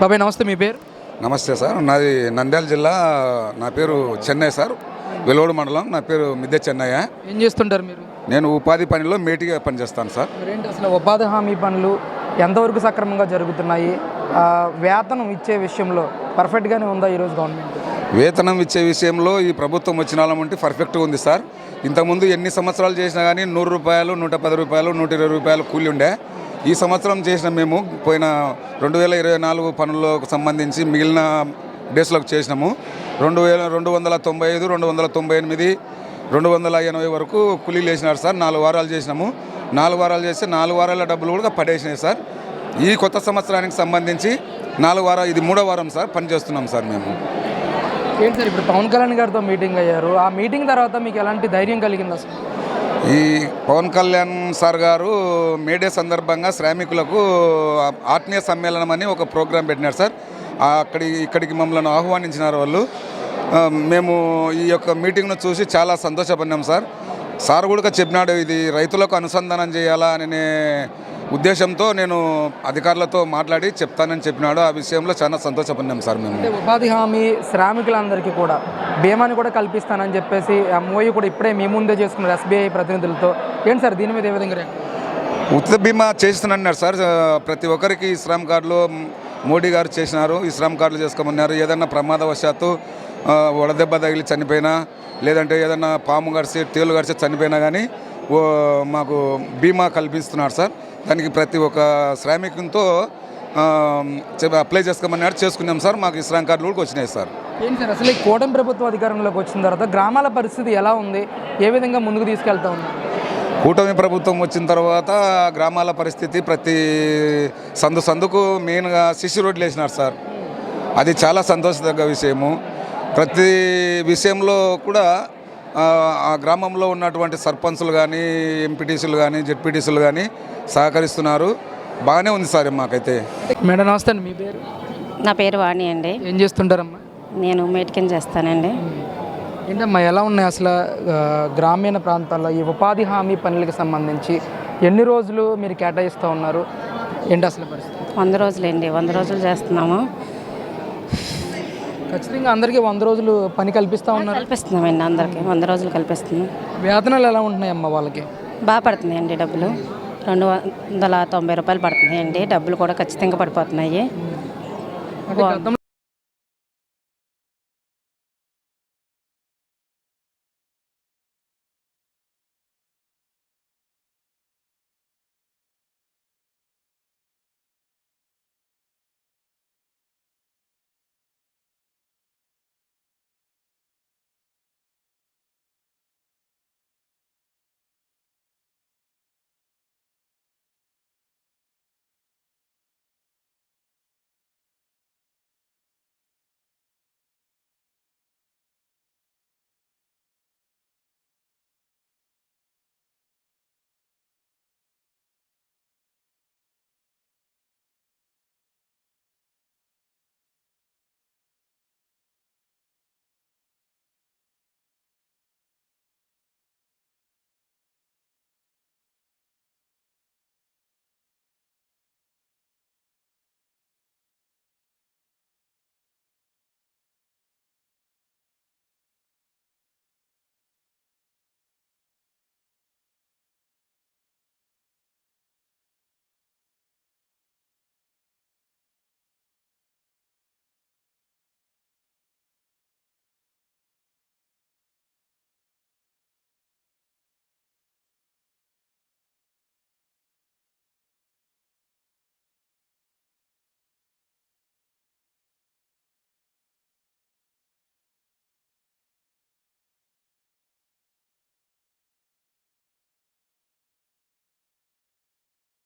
బాబాయ్ నమస్తే మీ పేరు? నమస్తే సార్. నాది నంద్యాల జిల్లా. నా పేరు చెన్నై సార్. వెలువడు మండలం. నా పేరు మిద్దె చెన్నయ్య. ఏం చేస్తుంటారు మీరు? నేను ఉపాధి పనిలో మేటిగా పనిచేస్తాను సార్. మరేంటి అసలు ఉపాధి హామీ పనులు ఎంతవరకు సక్రమంగా జరుగుతున్నాయి? వేతనం ఇచ్చే విషయంలో పర్ఫెక్ట్గానే ఉందా ఈరోజు గవర్నమెంట్? వేతనం ఇచ్చే విషయంలో ఈ ప్రభుత్వం వచ్చిన ఉంటే పర్ఫెక్ట్గా ఉంది సార్. ఇంతకుముందు ఎన్ని సంవత్సరాలు చేసినా కానీ నూరు రూపాయలు నూట పది రూపాయలు నూట ఇరవై రూపాయలు కూలి ఉండే. ఈ సంవత్సరం చేసిన మేము పోయిన రెండు వేల ఇరవై నాలుగు పనులకు సంబంధించి మిగిలిన డేస్లకు చేసినాము. రెండు వేల రెండు వందల తొంభై ఐదు రెండు వందల తొంభై ఎనిమిది రెండు వందల ఎనభై వరకు కూలీలు వేసినారు సార్. నాలుగు వారాలు చేసినాము. నాలుగు వారాలు చేస్తే నాలుగు వారాల డబ్బులు కూడా పడేసినాయి సార్. ఈ కొత్త సంవత్సరానికి సంబంధించి నాలుగు వారాలు ఇది మూడో వారం సార్ పని చేస్తున్నాం సార్ మేము. ఏంటి సార్ ఇప్పుడు పవన్ కళ్యాణ్ గారితో మీటింగ్ అయ్యారు. ఆ మీటింగ్ తర్వాత మీకు ఎలాంటి ధైర్యం కలిగిందా సార్? ఈ పవన్ కళ్యాణ్ సార్ గారు మేడే సందర్భంగా శ్రామికులకు ఆత్మీయ సమ్మేళనం అని ఒక ప్రోగ్రాం పెట్టినారు సార్. అక్కడి ఇక్కడికి మమ్మల్ని ఆహ్వానించినారు వాళ్ళు. మేము ఈ యొక్క మీటింగ్ను చూసి చాలా సంతోషపడినాం సార్. సార్ కూడా చెప్పినాడు ఇది రైతులకు అనుసంధానం చేయాలా అని ఉద్దేశంతో నేను అధికారులతో మాట్లాడి చెప్తానని చెప్పినాడు. ఆ విషయంలో చాలా సంతోషపడినాం సార్ మేము. ఉపాధి హామీ శ్రామికులందరికీ కూడా బీమాని కూడా కల్పిస్తానని చెప్పేసి ఎంఓయూ కూడా ఇప్పుడే మీ ముందే చేసుకున్నారు ఎస్బీఐ ప్రతినిధులతో. ఏంటి సార్ దీని మీద ఏ విధంగా ఉచిత బీమా చేస్తున్నారు సార్. ఆ, ప్రతి ఒక్కరికి ఈ శ్రమ్ కార్డులు మోడీ గారు చేసినారు. ఈ శ్రమ్ కార్డులు చేసుకోమన్నారు. ఏదన్నా ప్రమాదవశాత్తు ఆ, వడదెబ్బ తగిలి చనిపోయినా లేదంటే ఏదన్నా పాము గడిచి తేలు గడిచి చనిపోయినా కానీ మాకు బీమా కల్పిస్తున్నారు సార్. దానికి ప్రతి ఒక్క శ్రామికంతో అప్లై చేసుకోమన్నారు చేసుకున్నాం సార్. మాకు ఈ శ్రమ్ కార్డులు కూడా వచ్చినాయి సార్. ఏంటి సార్ అసలు ఈ కూటమి ప్రభుత్వం అధికారంలోకి వచ్చిన తర్వాత గ్రామాల పరిస్థితి ఎలా ఉంది? ఏ విధంగా ముందుకు తీసుకెళ్తా ఉన్నారు? కూటమి ప్రభుత్వం వచ్చిన తర్వాత గ్రామాల పరిస్థితి ప్రతి సందు సందుకు మెయిన్గా సిసి రోడ్లు వేసినారు సార్. అది చాలా సంతోషదగ్గ విషయము. ప్రతి విషయంలో కూడా ఆ, ఆ గ్రామంలో ఉన్నటువంటి సర్పంచులు కానీ ఎంపీటీసీలు కానీ జెడ్పీటీసీలు కానీ సహకరిస్తున్నారు. బాగానే ఉంది సార్ మాకైతే. మేడం నమస్తే అండి. మీ పేరు? నా పేరు వాణి అండి. ఏం చేస్తుంటారమ్మా? నేను మేటికన్ చేస్తానండి. ఏంటమ్మా ఎలా ఉన్నాయి అసలు గ్రామీణ ప్రాంతాల్లో ఈ ఉపాధి హామీ పనులకు సంబంధించి ఎన్ని రోజులు మీరు కేటాయిస్తూ ఉన్నారు? ఏంటి అసలు పరిస్థితి? వంద రోజులండి. వంద రోజులు చేస్తున్నాము. ఖచ్చితంగా అందరికీ వంద రోజులు పని కల్పిస్తూ ఉన్నారు. కల్పిస్తున్నామండి అందరికి. వంద రోజులు కల్పిస్తున్నాం. వేతనాలు ఎలా ఉంటున్నాయమ్మా వాళ్ళకి? బాగా పడుతున్నాయండి డబ్బులు. రెండు వందల తొంభై రూపాయలు పడుతున్నాయండి. డబ్బులు కూడా ఖచ్చితంగా పడిపోతున్నాయి. అంటే గతంలో